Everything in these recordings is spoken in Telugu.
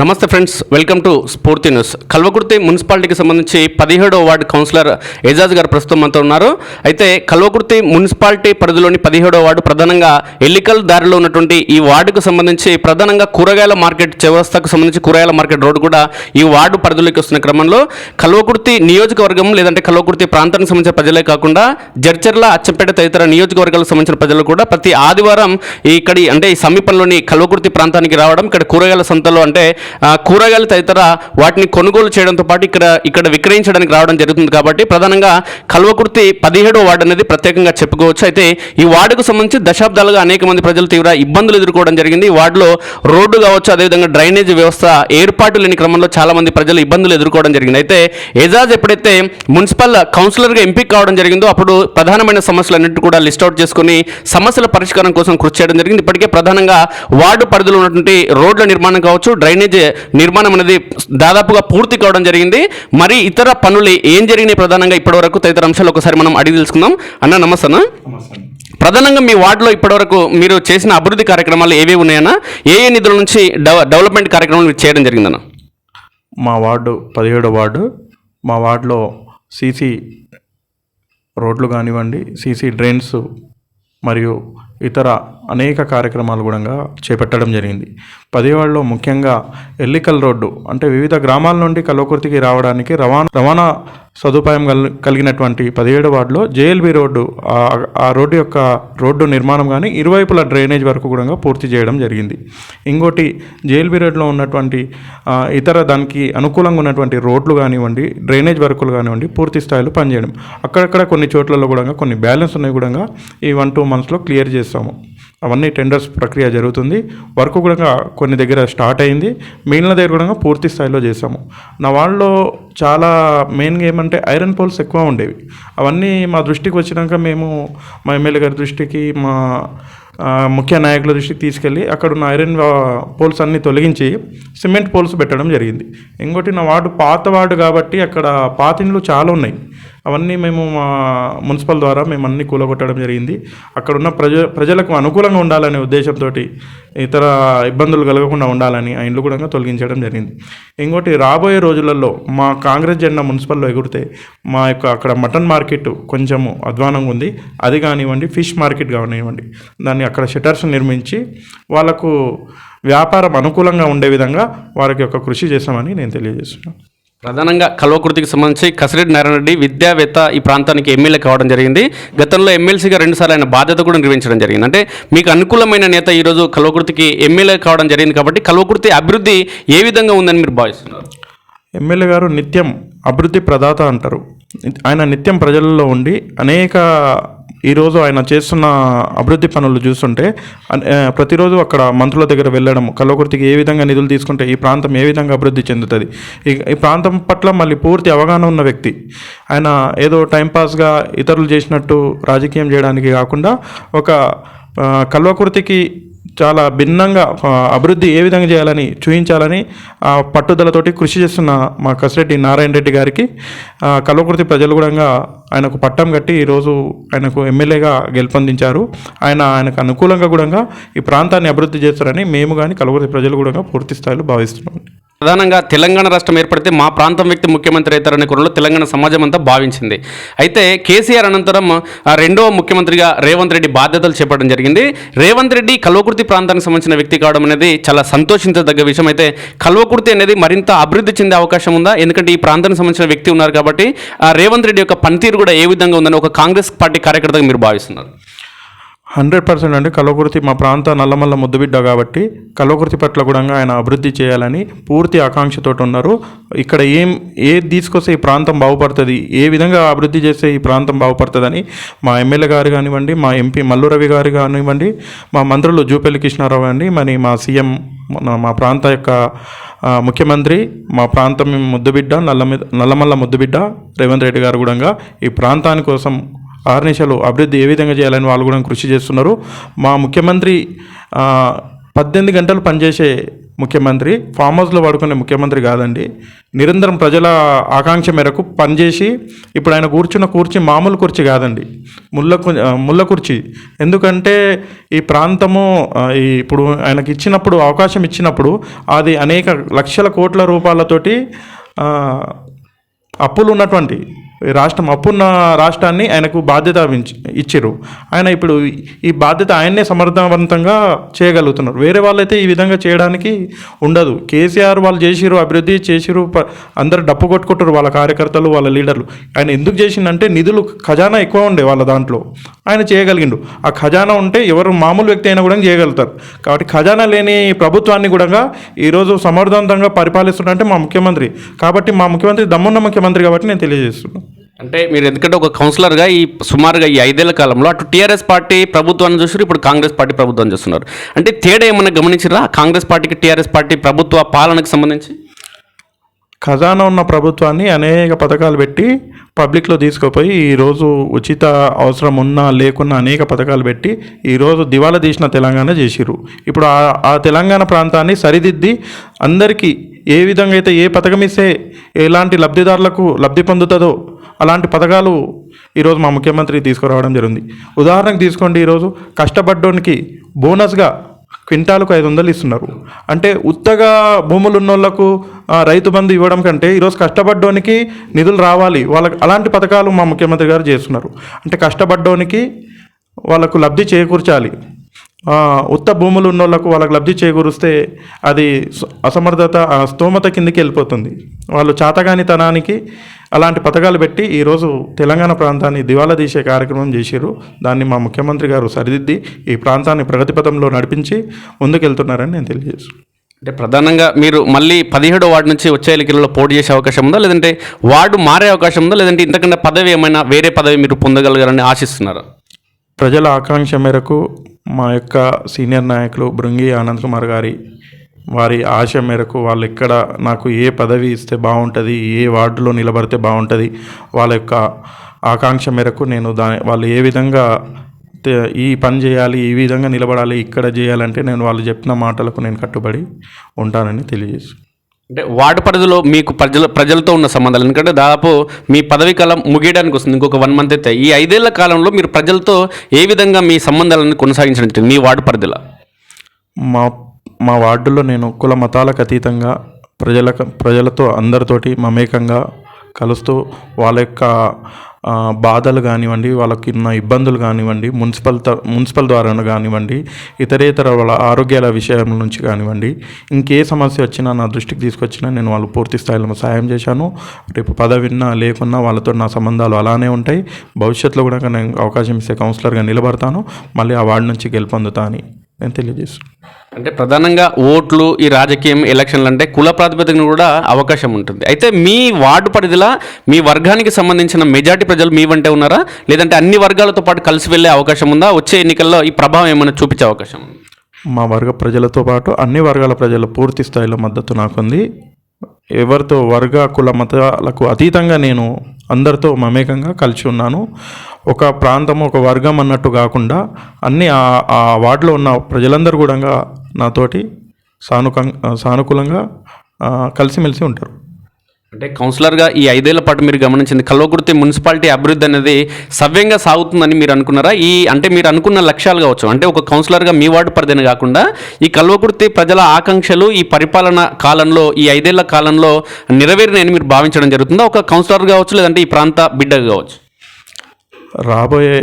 నమస్తే friends welcome to Sphoorthi news. Kalwakurthy మున్సిపాలిటీకి సంబంధించి పదిహేడో వార్డు కౌన్సిలర్ ఎజాజ్ గారు ప్రస్తుతం మనతో ఉన్నారు. అయితే కల్వకుర్తి మున్సిపాలిటీ పరిధిలోని పదిహేడో వార్డు ప్రధానంగా ఎల్లికల్ దారిలో ఉన్నటువంటి ఈ వార్డుకు సంబంధించి ప్రధానంగా కూరగాయల మార్కెట్ వ్యవస్థకు సంబంధించి కూరగాయల మార్కెట్ రోడ్డు కూడా ఈ వార్డు పరిధిలోకి వస్తున్న క్రమంలో కల్వకుర్తి నియోజకవర్గం లేదంటే కల్వకుర్తి ప్రాంతానికి సంబంధించిన ప్రజలే కాకుండా జడ్చర్ల అచ్చంపేట తదితర నియోజకవర్గాలకు సంబంధించిన ప్రజలు కూడా ప్రతి ఆదివారం ఇక్కడి అంటే ఈ సమీపంలోని కల్వకుర్తి ప్రాంతానికి రావడం ఇక్కడ కూరగాయల సంతలో అంటే కూరగాయలు తదితర వాటిని కొనుగోలు చేయడంతో పాటు ఇక్కడ ఇక్కడ విక్రయించడానికి రావడం జరుగుతుంది కాబట్టి ప్రధానంగా కల్వకుర్తి పదిహేడో వార్డు అనేది ప్రత్యేకంగా చెప్పుకోవచ్చు. అయితే ఈ వార్డుకు సంబంధించి దశాబ్దాలుగా అనేక మంది ప్రజలు తీవ్ర ఇబ్బందులు ఎదుర్కోవడం జరిగింది. ఈ వార్డులో రోడ్డు కావచ్చు అదేవిధంగా డ్రైనేజ్ వ్యవస్థ ఏర్పాటు లేని క్రమంలో చాలామంది ప్రజలు ఇబ్బందులు ఎదుర్కోవడం జరిగింది. అయితే ఎజాజ్ ఎప్పుడైతే మున్సిపల్ కౌన్సిలర్గా ఎంపిక కావడం జరిగిందో అప్పుడు ప్రధానమైన సమస్యలన్నింటి కూడా లిస్ట్ అవుట్ చేసుకుని సమస్యల పరిష్కారం కోసం కృషి చేయడం జరిగింది. ఇప్పటికే ప్రధానంగా వార్డు పరిధిలో ఉన్నటువంటి రోడ్ల నిర్మాణం కావచ్చు డ్రైనేజ్ నిర్మాణం అనేది దాదాపుగా పూర్తి కావడం జరిగింది. మరి ఇతర పనులు ఏం జరిగినాయి ప్రధానంగా ఇప్పటివరకు? తదితర అంశాలు ఒకసారి మనం అడిగి తెలుసుకుందాం. అన్న నమస్తే అన్న. ప్రధానంగా మీ వార్డులో ఇప్పటివరకు మీరు చేసిన అభివృద్ధి కార్యక్రమాలు ఏవేవి ఉన్నాయన్నా? ఏ ఏ నిధుల నుంచి డెవ డెవలప్మెంట్ కార్యక్రమాలు మీరు చేయడం జరిగిందన్న? మా వార్డు పదిహేడో వార్డు. మా వార్డులో సీసీ రోడ్లు కానివ్వండి సీసీ డ్రైన్స్ మరియు ఇతర అనేక కార్యక్రమాలు కూడా చేపట్టడం జరిగింది. పదివాడలో ముఖ్యంగా ఎల్లికల్ రోడ్డు అంటే వివిధ గ్రామాల నుండి కల్వకుర్తికి రావడానికి రవాణా రవాణా సదుపాయం కల్ కలిగినటువంటి పదిహేడు వార్డులో జేఎల్బి రోడ్డు ఆ- రోడ్డు యొక్క రోడ్డు నిర్మాణం కానీ ఇరువైపుల డ్రైనేజ్ వరకు కూడా పూర్తి చేయడం జరిగింది. ఇంకోటి జేఎల్బి రోడ్లో ఉన్నటువంటి ఇతర దానికి అనుకూలంగా ఉన్నటువంటి రోడ్లు కానివ్వండి డ్రైనేజ్ వర్కులు కానివ్వండి పూర్తి స్థాయిలో పనిచేయడం. అక్కడక్కడ కొన్ని చోట్లలో కూడా కొన్ని బ్యాలెన్స్ ఉన్నాయి కూడా ఈ వన్ టూ మంత్స్లో క్లియర్ చేస్తాము. అవన్నీ టెండర్స్ ప్రక్రియ జరుగుతుంది. వర్క్ కూడా కొన్ని దగ్గర స్టార్ట్ అయింది. మిగిలిన దగ్గర కూడా పూర్తి స్థాయిలో చేసాము నా వాళ్ళలో చాలా మెయిన్గా ఏమంటే ఐరన్ పోల్స్ ఎక్కువ ఉండేవి. అవన్నీ మా దృష్టికి వచ్చినాక మేము మా ఎమ్మెల్యే గారి దృష్టికి మా ముఖ్య నాయకుల దృష్టికి తీసుకెళ్ళి అక్కడ ఉన్న ఐరన్ పోల్స్ అన్నీ తొలగించి సిమెంట్ పోల్స్ పెట్టడం జరిగింది. ఇంకోటి నా వార్డు పాత వార్డు కాబట్టి అక్కడ పాతిండ్లు చాలా ఉన్నాయి. అవన్నీ మేము మా మున్సిపల్ ద్వారా మేము అన్ని కూలగొట్టడం జరిగింది. అక్కడ ఉన్న ప్రజ ప్రజలకు అనుకూలంగా ఉండాలనే ఉద్దేశంతో ఇతర ఇబ్బందులు కలగకుండా ఉండాలని ఆ ఇండ్లు కూడా తొలగించడం జరిగింది. ఇంకోటి రాబోయే రోజులలో మా కాంగ్రెస్ జెండా మున్సిపల్లో ఎగురితే మా యొక్క అక్కడ మటన్ మార్కెట్ కొంచెము అధ్వానంగా ఉంది. అది కానివ్వండి ఫిష్ మార్కెట్ కానివ్వండి దాన్ని అక్కడ షటర్స్ నిర్మించి వాళ్ళకు వ్యాపారం అనుకూలంగా ఉండే విధంగా వారికి యొక్క కృషి చేస్తామని నేను తెలియజేస్తున్నాను. ప్రధానంగా కల్వకుర్తికి సంబంధించి కసిరెడ్డి నారాయణ రెడ్డి విద్యావేత్త ఈ ప్రాంతానికి ఎమ్మెల్యే కావడం జరిగింది. గతంలో ఎమ్మెల్సీగా రెండుసార్లు ఆయన బాధ్యత కూడా నిర్వహించడం జరిగింది. అంటే మీకు అనుకూలమైన నేత ఈరోజు కల్వకుర్తికి ఎమ్మెల్యే కావడం జరిగింది కాబట్టి కల్వకుర్తి అభివృద్ధి ఏ విధంగా ఉందని మీరు భావిస్తున్నారు? ఎమ్మెల్యే గారు నిత్యం అభివృద్ధి ప్రదాత అంటారు. ఆయన నిత్యం ప్రజల్లో ఉండి అనేక ఈరోజు ఆయన చేస్తున్న అభివృద్ధి పనులు చూస్తుంటే ప్రతిరోజు అక్కడ మంత్రుల దగ్గర వెళ్ళడం కల్వకుర్తికి ఏ విధంగా నిధులు తీసుకుంటే ఈ ప్రాంతం ఏ విధంగా అభివృద్ధి చెందుతుంది? ఈ ఈ ప్రాంతం పట్ల మళ్ళీ పూర్తి అవగాహన ఉన్న వ్యక్తి. ఆయన ఏదో టైంపాస్గా ఇతరులు చేసినట్టు రాజకీయం చేయడానికి కాకుండా ఒక కల్వకృతికి కల్వకుర్తికి చాలా భిన్నంగా అభివృద్ధి ఏ విధంగా చేయాలని చూపించాలని ఆ పట్టుదలతోటి కృషి చేస్తున్న మా కసిరెడ్డి నారాయణ రెడ్డి గారికి ఆ, కల్వకుర్తి ప్రజలు కూడా ఆయనకు పట్టం కట్టి ఈరోజు ఆయనకు ఎమ్మెల్యేగా గెలుపొందించారు. ఆయన ఆయనకు అనుకూలంగా కూడా ఈ ప్రాంతాన్ని అభివృద్ధి చేస్తారని మేము కానీ కల్వకుర్తి ప్రజలు కూడా పూర్తి స్థాయిలో భావిస్తున్నాం ప్రధానంగా తెలంగాణ రాష్ట్రం ఏర్పడితే మా ప్రాంతం వ్యక్తి ముఖ్యమంత్రి అవుతారనే కొరలో తెలంగాణ సమాజం అంతా భావించింది. అయితే కేసీఆర్ అనంతరం రెండవ ముఖ్యమంత్రిగా రేవంత్ రెడ్డి బాధ్యతలు చేపట్టడం జరిగింది. రేవంత్ రెడ్డి కల్వకుర్తి ప్రాంతానికి సంబంధించిన వ్యక్తి కావడం అనేది చాలా సంతోషించదగ్గ విషయం. అయితే కల్వకుర్తి అనేది మరింత అభివృద్ధి చెందే అవకాశం ఉందా? ఎందుకంటే ఈ ప్రాంతానికి సంబంధించిన వ్యక్తి ఉన్నారు కాబట్టి ఆ రేవంత్ రెడ్డి యొక్క పనితీరు కూడా ఏ విధంగా ఉందని ఒక కాంగ్రెస్ పార్టీ కార్యకర్తగా మీరు భావిస్తున్నారు? హండ్రెడ్ పర్సెంట్ అండి కల్వకుర్తి మా ప్రాంత నల్లమల్ల ముద్దుబిడ్డ కాబట్టి కల్వకుర్తి పట్ల కూడా ఆయన అభివృద్ధి చేయాలని పూర్తి ఆకాంక్షతో ఉన్నారు. ఇక్కడ ఏం ఏది తీసుకొస్తే ఈ ప్రాంతం బాగుపడుతుంది ఏ విధంగా అభివృద్ధి చేస్తే ఈ ప్రాంతం బాగుపడుతుందని మా ఎమ్మెల్యే గారు కానివ్వండి మా ఎంపీ మల్లురవి గారు కానివ్వండి మా మంత్రులు జూపల్లి కృష్ణారావు అండి మరి మా సీఎం మన- మా ప్రాంత యొక్క ముఖ్యమంత్రి మా ప్రాంతం ముద్దుబిడ్డ నల్ల నల్లమల్ల ముద్దుబిడ్డ రేవంత్ రెడ్డి గారు కూడా ఈ ప్రాంతాని కోసం ఆర్నిషలు అభివృద్ధి ఏ విధంగా చేయాలని వాళ్ళు కూడా కృషి చేస్తున్నారు. మా ముఖ్యమంత్రి పద్దెనిమిది గంటలు పనిచేసే ముఖ్యమంత్రి ఫామ్ హౌస్లో పడుకునే ముఖ్యమంత్రి కాదండి. నిరంతరం ప్రజల ఆకాంక్ష మేరకు పనిచేసి ఇప్పుడు ఆయన కూర్చున్న కుర్చీ మామూలు కుర్చీ కాదండి. ముళ్ళ కు- ముళ్ళ కుర్చీ. ఎందుకంటే ఈ ప్రాంతము ఈ ఇప్పుడు ఆయనకి ఇచ్చినప్పుడు అవకాశం ఇచ్చినప్పుడు అది అనేక లక్షల కోట్ల రూపాయలతోటి అప్పులు ఉన్నటువంటి రాష్ట్రం అప్పున్న రాష్ట్రాన్ని ఆయనకు బాధ్యత ఇచ్చారు ఇచ్చిర్రు. ఆయన ఇప్పుడు ఈ బాధ్యత ఆయన్నే సమర్థవంతంగా చేయగలుగుతున్నారు. వేరే వాళ్ళైతే ఈ విధంగా చేయడానికి ఉండదు. కేసీఆర్ వాళ్ళు చేసిరు అభివృద్ధి చేసిరు ప- అందరు డప్పు కొట్టుకుంటారు వాళ్ళ కార్యకర్తలు వాళ్ళ లీడర్లు. ఆయన ఎందుకు చేసిందంటే నిధులు ఖజానా ఎక్కువ ఉండే వాళ్ళ దాంట్లో. ఆయన చేయగలిగిండు. ఆ ఖజానా ఉంటే ఎవరు మామూలు వ్యక్తి అయినా కూడా చేయగలుగుతారు. కాబట్టి ఖజానా లేని ప్రభుత్వాన్ని కూడా ఈరోజు సమర్థవంతంగా పరిపాలిస్తున్నారంటే మా ముఖ్యమంత్రి. కాబట్టి మా ముఖ్యమంత్రి దమ్మున్న ముఖ్యమంత్రి కాబట్టి నేను తెలియజేస్తున్నాను అంటే మీరు ఎందుకంటే ఒక కౌన్సిలర్గా ఈ సుమారుగా ఈ ఐదేళ్ళ కాలంలో అటు టీఆర్ఎస్ పార్టీ ప్రభుత్వాన్ని చూసారు ఇప్పుడు కాంగ్రెస్ పార్టీ ప్రభుత్వాన్ని చూస్తున్నారు. అంటే తేడా ఏమైనా గమనించారా కాంగ్రెస్ పార్టీకి టీఆర్ఎస్ పార్టీ ప్రభుత్వ పాలనకు సంబంధించి? ఖజానా ఉన్న ప్రభుత్వాన్ని అనేక పథకాలు పెట్టి పబ్లిక్లో తీసుకుపోయి ఈరోజు ఉచిత అవసరం ఉన్నా లేకున్నా అనేక పథకాలు పెట్టి ఈరోజు దివాలా తీసిన తెలంగాణ చేసిరు ఇప్పుడు ఆ ఆ తెలంగాణ ప్రాంతాన్ని సరిదిద్ది అందరికీ ఏ విధంగా అయితే ఏ పథకం ఇస్తే ఎలాంటి లబ్ధిదారులకు లబ్ధి పొందుతుందో అలాంటి పథకాలు ఈరోజు మా ముఖ్యమంత్రి తీసుకురావడం జరిగింది. ఉదాహరణకు తీసుకోండి ఈరోజు కష్టపడ్డోనికి బోనస్గా క్వింటాలకు ఐదు వందలు ఇస్తున్నారు. అంటే ఉత్తగా భూములు ఉన్న వాళ్ళకు రైతు బంధు ఇవ్వడం కంటే ఈరోజు కష్టపడ్డోనికి నిధులు రావాలి. వాళ్ళకి అలాంటి పథకాలు మా ముఖ్యమంత్రి గారు చేస్తున్నారు. అంటే కష్టపడ్డోనికి వాళ్ళకు లబ్ధి చేకూర్చాలి. ఉత్త భూములు ఉన్న వాళ్ళకు వాళ్ళకి లబ్ధి చేకూరిస్తే అది అసమర్థత స్తోమత కిందకి వెళ్ళిపోతుంది. వాళ్ళు చాతగానితనానికి అలాంటి పథకాలు పెట్టి ఈరోజు తెలంగాణ ప్రాంతాన్ని దివాలా తీసే కార్యక్రమం చేశారు దాన్ని మా ముఖ్యమంత్రి గారు సరిదిద్ది ఈ ప్రాంతాన్ని ప్రగతి పథంలో నడిపించి ముందుకెళ్తున్నారని నేను తెలియజేస్తున్నాను. అంటే ప్రధానంగా మీరు మళ్ళీ పదిహేడో వార్డు నుంచి వచ్చే ఎన్నికలలో పోటీ చేసే అవకాశం ఉందా? లేదంటే వార్డు మారే అవకాశం ఉందా? లేదంటే ఇంతకన్నా పదవి ఏమైనా వేరే పదవి మీరు పొందగలగాలని ఆశిస్తున్నారా? ప్రజల ఆకాంక్ష మేరకు మా యొక్క సీనియర్ నాయకులు బృంగి ఆనంద్ కుమార్ గారి వారి ఆశ మేరకు వాళ్ళు ఎక్కడ నాకు ఏ పదవి ఇస్తే బాగుంటుంది ఏ వార్డులో నిలబడితే బాగుంటుంది వాళ్ళ యొక్క ఆకాంక్ష మేరకు నేను దాని వాళ్ళు ఏ విధంగా ఈ పని చేయాలి ఈ విధంగా నిలబడాలి ఇక్కడ చేయాలంటే నేను వాళ్ళు చెప్పిన మాటలకు నేను కట్టుబడి ఉంటానని తెలియజేసి అంటే వార్డు పరిధిలో మీకు ప్రజల ప్రజలతో ఉన్న సంబంధాలు. ఎందుకంటే దాదాపు మీ పదవి కాలం ముగియడానికి వస్తుంది. ఇంకొక వన్ మంత్ అయితే. ఈ ఐదేళ్ళ కాలంలో మీరు ప్రజలతో ఏ విధంగా మీ సంబంధాలను కొనసాగించడం మీ వార్డు పరిధిలో? మా మా వార్డులో నేను కుల మతాలకు అతీతంగా ప్రజల ప్రజలతో అందరితోటి మమేకంగా కలుస్తూ వాళ్ళ యొక్క బాధలు కానివ్వండి వాళ్ళకి ఉన్న ఇబ్బందులు కానివ్వండి మున్సిపల్ మున్సిపల్ ద్వారా కానివ్వండి ఇతరేతర వాళ్ళ ఆరోగ్యాల విషయం నుంచి కానివ్వండి ఇంకే సమస్య వచ్చినా నా దృష్టికి తీసుకొచ్చినా నేను వాళ్ళు పూర్తి స్థాయిలో సాయం చేశాను. రేపు పదవిన్నా లేకున్నా వాళ్ళతో నా సంబంధాలు అలానే ఉంటాయి. భవిష్యత్తులో కూడా నేను అవకాశం ఇస్తే కౌన్సిలర్గా నిలబడతాను. మళ్ళీ ఆ వార్డు నుంచి గెలుపొందుతా అని నేను తెలియజేస్తున్నాను. అంటే ప్రధానంగా ఓట్లు ఈ రాజకీయం ఎలక్షన్లు అంటే కుల ప్రాతిపదికన కూడా అవకాశం ఉంటుంది. అయితే మీ వార్డు పరిధిలో మీ వర్గానికి సంబంధించిన మెజార్టీ ప్రజలు మీ వంటే ఉన్నారా? లేదంటే అన్ని వర్గాలతో పాటు కలిసి వెళ్ళే అవకాశం ఉందా? వచ్చే ఎన్నికల్లో ఈ ప్రభావం ఏమైనా చూపించే అవకాశం మా వర్గ ప్రజలతో పాటు అన్ని వర్గాల ప్రజల పూర్తి స్థాయిలో మద్దతు నాకుంది. ఎవరితో వర్గ కుల మతాలకు అతీతంగా నేను అందరితో మమేకంగా కలిసి ఉన్నాను. ఒక ప్రాంతం ఒక వర్గం అన్నట్టు కాకుండా అన్ని ఆ వార్డులో ఉన్న ప్రజలందరూ కూడా నాతోటి సానుకం సానుకూలంగా కలిసిమెలిసి ఉంటారు. అంటే కౌన్సిలర్గా ఈ ఐదేళ్ళ పాటు మీరు గమనించింది కల్వకుర్తి మున్సిపాలిటీ అభివృద్ధి అనేది సవ్యంగా సాగుతుందని మీరు అనుకున్నారా? ఈ అంటే మీరు అనుకున్న లక్ష్యాలు కావచ్చు. అంటే ఒక కౌన్సిలర్గా మీ వార్డు పరిధిని కాకుండా ఈ కల్వకుర్తి ప్రజల ఆకాంక్షలు ఈ పరిపాలన కాలంలో ఈ ఐదేళ్ళ కాలంలో నెరవేరినాయని మీరు భావించడం జరుగుతుందా? ఒక కౌన్సిలర్ కావచ్చు లేదంటే ఈ ప్రాంత బిడ్డగా కావచ్చు? రాబోయే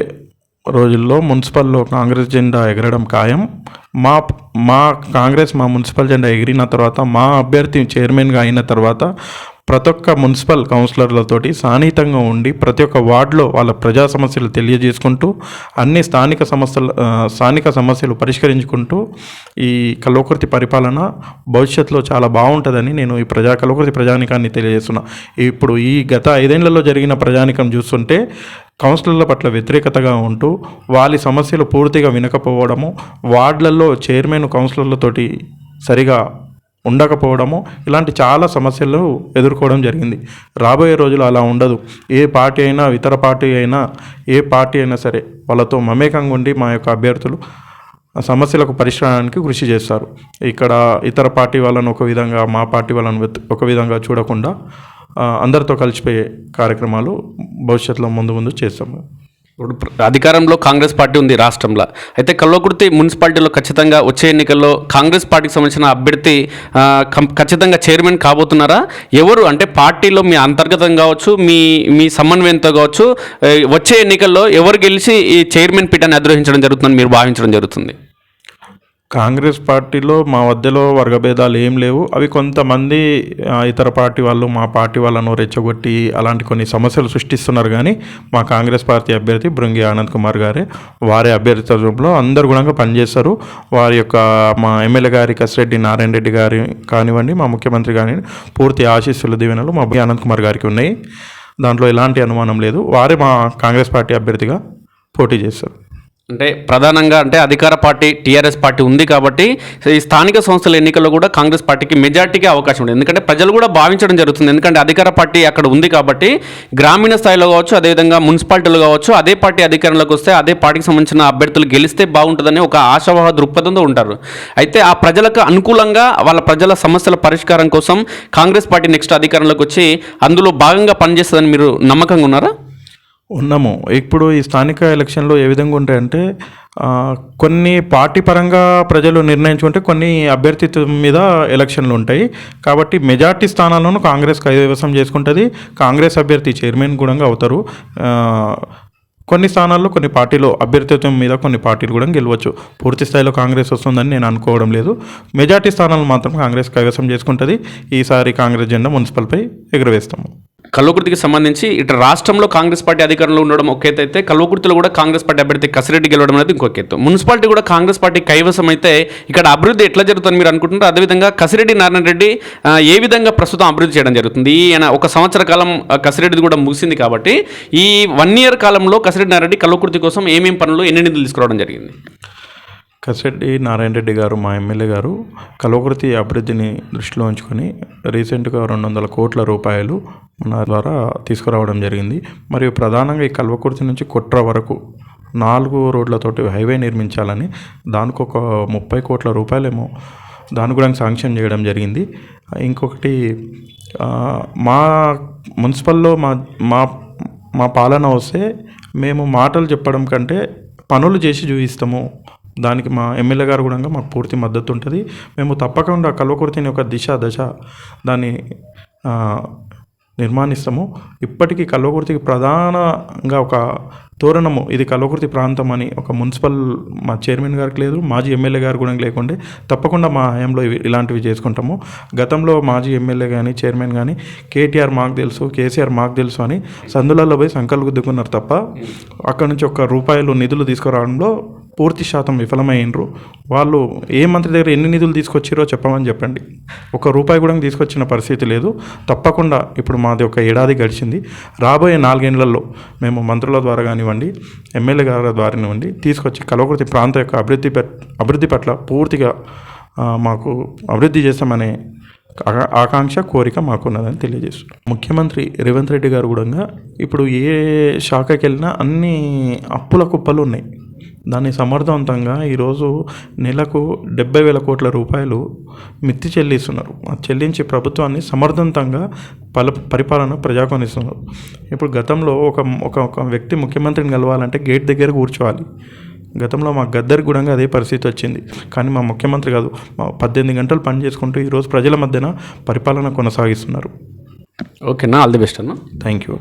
రోజుల్లో మున్సిపల్లో కాంగ్రెస్ జెండా ఎగరడం ఖాయం. మా మా కాంగ్రెస్ మా మున్సిపల్ జెండా ఎగిరిన తర్వాత మా అభ్యర్థి చైర్మన్గా అయిన తర్వాత ప్రతి ఒక్క మున్సిపల్ కౌన్సిలర్లతోటి సాన్నిహితంగా ఉండి ప్రతి ఒక్క వార్డులో వాళ్ళ ప్రజా సమస్యలు తెలియజేసుకుంటూ అన్ని స్థానిక సమస్యలు స్థానిక సమస్యలు పరిష్కరించుకుంటూ ఈ కలోకృతి పరిపాలన భవిష్యత్తులో చాలా బాగుంటుందని నేను ఈ ప్రజా కలోకృతి ప్రజానికాన్ని తెలియజేస్తున్నా. ఇప్పుడు ఈ గత ఐదేళ్ళలో జరిగిన ప్రజానికం చూస్తుంటే కౌన్సిలర్ల పట్ల వ్యతిరేకతగా ఉంటూ వాళ్ళ సమస్యలు పూర్తిగా వినకపోవడము వార్డులలో చైర్మన్ కౌన్సిలర్లతోటి సరిగా ఉండకపోవడము ఇలాంటి చాలా సమస్యలు ఎదుర్కోవడం జరిగింది. రాబోయే రోజులు అలా ఉండదు. ఏ పార్టీ అయినా ఇతర పార్టీ అయినా ఏ పార్టీ అయినా సరే వాళ్ళతో మమేకంగా ఉండి మా యొక్క అభ్యర్థులు సమస్యలకు పరిష్కారానికి కృషి చేస్తారు. ఇక్కడ ఇతర పార్టీ వాళ్ళను ఒక విధంగా మా పార్టీ వాళ్ళను ఒక విధంగా చూడకుండా అందరితో కలిసిపోయే కార్యక్రమాలు భవిష్యత్తులో ముందు ముందు చేస్తాము. ఇప్పుడు అధికారంలో కాంగ్రెస్ పార్టీ ఉంది రాష్ట్రంలో. అయితే కల్లోకుర్తి మున్సిపాలిటీలో ఖచ్చితంగా వచ్చే ఎన్నికల్లో కాంగ్రెస్ పార్టీకి సంబంధించిన అభ్యర్థి ఖచ్చితంగా చైర్మన్ కాబోతున్నారా? ఎవరు? అంటే పార్టీలో మీ అంతర్గతం కావచ్చు మీ మీ సమన్వయంతో కావచ్చు వచ్చే ఎన్నికల్లో ఎవరు గెలిచి ఈ చైర్మన్ పీఠాన్ని అధిరోహించడం జరుగుతుందని మీరు భావించడం జరుగుతుంది? కాంగ్రెస్ పార్టీలో మా మధ్యలో వర్గభేదాలు ఏం లేవు. అవి కొంతమంది ఇతర పార్టీ వాళ్ళు మా పార్టీ వాళ్ళను రెచ్చగొట్టి అలాంటి కొన్ని సమస్యలు సృష్టిస్తున్నారు. కానీ మా కాంగ్రెస్ పార్టీ అభ్యర్థి బృంగి ఆనంద్ కుమార్ గారే వారి అభ్యర్థిత్వంలో అందరు కూడా పనిచేస్తారు. వారి యొక్క మా ఎమ్మెల్యే గారి కసిరెడ్డి నారాయణ రెడ్డి గారి కానివ్వండి మా ముఖ్యమంత్రి కానివ్వండి పూర్తి ఆశీస్సుల దీవెనలు మా బృంగి ఆనంద్ కుమార్ గారికి ఉన్నాయి. దాంట్లో ఎలాంటి అనుమానం లేదు. వారే మా కాంగ్రెస్ పార్టీ అభ్యర్థిగా పోటీ చేస్తారు. అంటే ప్రధానంగా అంటే అధికార పార్టీ టీఆర్ఎస్ పార్టీ ఉంది కాబట్టి ఈ స్థానిక సంస్థల ఎన్నికల్లో కూడా కాంగ్రెస్ పార్టీకి మెజార్టీకి అవకాశం ఉంది. ఎందుకంటే ప్రజలు కూడా భావించడం జరుగుతుంది. ఎందుకంటే అధికార పార్టీ అక్కడ ఉంది కాబట్టి గ్రామీణ స్థాయిలో కావచ్చు అదేవిధంగా మున్సిపాలిటీలు కావచ్చు అదే పార్టీ అధికారంలోకి వస్తే అదే పార్టీకి సంబంధించిన అభ్యర్థులు గెలిస్తే బాగుంటుందని ఒక ఆశావాహ దృక్పథంతో ఉంటారు. అయితే ఆ ప్రజలకు అనుకూలంగా వాళ్ళ ప్రజల సమస్యల పరిష్కారం కోసం కాంగ్రెస్ పార్టీ నెక్స్ట్ అధికారంలోకి వచ్చి అందులో భాగంగా పనిచేస్తుందని మీరు నమ్మకంగా ఉన్నారా? ఉన్నాము. ఇప్పుడు ఈ స్థానిక ఎలక్షన్లో ఏ విధంగా ఉంటాయంటే అంటే కొన్ని పార్టీ పరంగా ప్రజలు నిర్ణయించుకుంటే కొన్ని అభ్యర్థిత్వం మీద ఎలక్షన్లు ఉంటాయి. కాబట్టి మెజార్టీ స్థానాలను కాంగ్రెస్ కైవసం చేసుకుంటుంది. కాంగ్రెస్ అభ్యర్థి చైర్మన్ కూడా అవుతారు. కొన్ని స్థానాల్లో కొన్ని పార్టీలు అభ్యర్థిత్వం మీద కొన్ని పార్టీలు కూడా గెలవచ్చు. పూర్తి స్థాయిలో కాంగ్రెస్ వస్తుందని నేను అనుకోవడం లేదు. మెజార్టీ స్థానాలు మాత్రం కాంగ్రెస్ కైవసం చేసుకుంటుంది. ఈసారి కాంగ్రెస్ జెండా మున్సిపల్పై ఎగురవేస్తాము. కల్వకుర్తికి సంబంధించి ఇటు రాష్ట్రంలో కాంగ్రెస్ పార్టీ అధికారంలో ఉండడం ఒక ఎత్తు అయితే కల్వకుర్తిలో కూడా కాంగ్రెస్ పార్టీ అభ్యర్థి కసిరెడ్డి గెలవడం అనేది ఇంకొక ఎత్తు. మున్సిపాలిటీ కూడా కాంగ్రెస్ పార్టీ కైవసం అయితే ఇక్కడ అభివృద్ధి ఎట్లా జరుగుతుంది మీరు అనుకుంటున్నారు అదేవిధంగా కసిరెడ్డి నారాయణ రెడ్డి ఏ విధంగా ప్రస్తుతం అభివృద్ధి చేయడం జరుగుతుంది? ఈయన ఒక సంవత్సర కాలం ఆ, కసిరెడ్డిది కూడా ముగిసింది కాబట్టి ఈ వన్ ఇయర్ కాలంలో కసిరెడ్డి నారాయణ రెడ్డి కల్వకుర్తి కోసం ఏమేం పనులు ఎన్ని నిధులు తీసుకురావడం జరిగింది? కసిరెడ్డి నారాయణ రెడ్డి గారు మా ఎమ్మెల్యే గారు కలవకృతి అభివృద్ధిని దృష్టిలో ఉంచుకొని రీసెంట్గా రెండు వందల కోట్ల రూపాయలు మన ద్వారా తీసుకురావడం జరిగింది. మరియు ప్రధానంగా ఈ కల్వకుర్తి నుంచి కుట్ర వరకు నాలుగు రోడ్లతోటి హైవే నిర్మించాలని దానికి ఒక ముప్పై కోట్ల రూపాయలేమో దాని కూడా శాంక్షన్ చేయడం జరిగింది. ఇంకొకటి మా మున్సిపల్లో మా మా మా పాలన వస్తే మేము మాటలు చెప్పడం కంటే పనులు చేసి చూపిస్తాము. దానికి మా ఎమ్మెల్యే గారు కూడా మాకు పూర్తి మద్దతు ఉంటుంది. మేము తప్పకుండా కల్వకుర్తిని ఒక దిశ దశ దాన్ని నిర్మాణిస్తాము. ఇప్పటికీ కల్వకుర్తికి ప్రధానంగా ఒక తోరణము ఇది కల్వకుర్తి ప్రాంతం అని ఒక మున్సిపల్ మా చైర్మన్ గారికి లేదు మాజీ ఎమ్మెల్యే గారు కూడా లేకుండే తప్పకుండా మా హయాంలో ఇలాంటివి చేసుకుంటాము. గతంలో మాజీ ఎమ్మెల్యే కానీ చైర్మన్ కానీ కేటీఆర్ మాకు తెలుసు కేసీఆర్ మాకు తెలుసు అని సందులలో పోయి సంకలు గుద్దుకున్నారు తప్ప అక్కడ నుంచి ఒక రూపాయలు నిధులు తీసుకురావడంలో పూర్తి శాతం విఫలమైనరు వాళ్ళు ఏ మంత్రి దగ్గర ఎన్ని నిధులు తీసుకొచ్చిరో చెప్పమని చెప్పండి. ఒక రూపాయి కూడా తీసుకొచ్చిన పరిస్థితి లేదు. తప్పకుండా ఇప్పుడు మాది ఒక ఏడాది గడిచింది. రాబోయే నాలుగేళ్ళలో మేము మంత్రుల ద్వారా కానివ్వండి ఎమ్మెల్యే గారి ద్వారా కానివ్వండి తీసుకొచ్చి కలవకృతి ప్రాంత యొక్క అభివృద్ధి అభివృద్ధి పట్ల పూర్తిగా మాకు అభివృద్ధి చేస్తామనే ఆకాంక్ష కోరిక మాకున్నదని తెలియజేస్తున్నాం. ముఖ్యమంత్రి రేవంత్ రెడ్డి గారు కూడా ఇప్పుడు ఏ శాఖకి వెళ్ళినా అన్ని అప్పుల కుప్పలు ఉన్నాయి. దాన్ని సమర్థవంతంగా ఈరోజు నెలకు డెబ్బై వేల కోట్ల రూపాయలు మిత్తి చెల్లిస్తున్నారు. ఆ చెల్లించి ప్రభుత్వాన్ని సమర్థవంతంగా పల పరిపాలన ప్రజాకొనిస్తున్నారు. ఇప్పుడు గతంలో ఒక ఒక ఒక వ్యక్తి ముఖ్యమంత్రిని కలవాలంటే గేట్ దగ్గర కూర్చోవాలి. గతంలో మా గద్దరికి కూడా అదే పరిస్థితి వచ్చింది. కానీ మా ముఖ్యమంత్రి కాదు మా పద్దెనిమిది గంటలు పని చేసుకుంటూ ఈరోజు ప్రజల మధ్యన పరిపాలన కొనసాగిస్తున్నారు. ఓకేనా ఆల్ ది బెస్ట్ అన్న. Thank you.